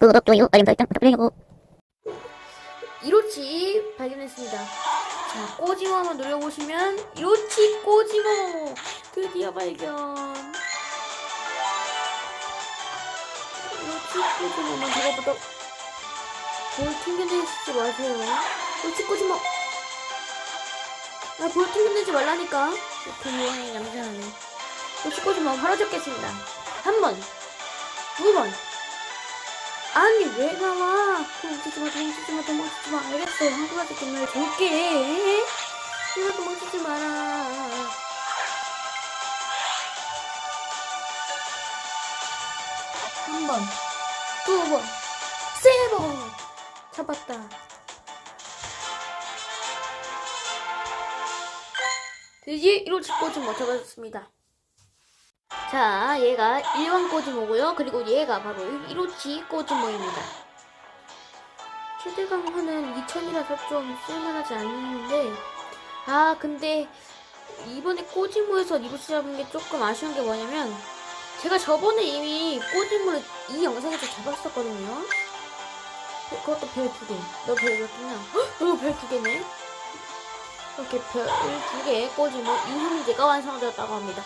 구독, 좋아요, 알림 설정 부탁드려요. 이로치 발견했습니다. 자, 꼬지모 한번 노려보시면 이로치 꼬지모 드디어 발견. 이로치 꼬지모 한번 잡아보도록. 볼 튕겨내지 마세요. 이로치 꼬지모. 아, 볼 튕겨내지 말라니까. 이렇게 유행이 얌전하네. 이로치 꼬지모 바로 잡겠습니다. 한 번, 두 번. 아니 왜 나와? 도망치지 마, 도망치지 마, 도망치지 마. 알겠어. 한 가지 정말 줄게. 내가 도망치지 마라. 한 번, 두 번, 세 번. 잡았다. 드디어 1호 꼬지 못 잡았습니다. 자, 얘가 일반 꼬지모고요. 그리고 얘가 바로 1호치 꼬지모입니다. 최대 강화는 2000이라서 좀 쓸만하지 않는데 아 근데 이번에 꼬지모에서 1호치 잡은 게 조금 아쉬운 게 뭐냐면 제가 저번에 이미 꼬지모를 이 영상에서 잡았었거든요. 그것도 별 두 개. 너 별 몇 개냐? 너별 두 개네. 이렇게 별 두 개의 꼬지모 이 형제가 완성되었다고 합니다.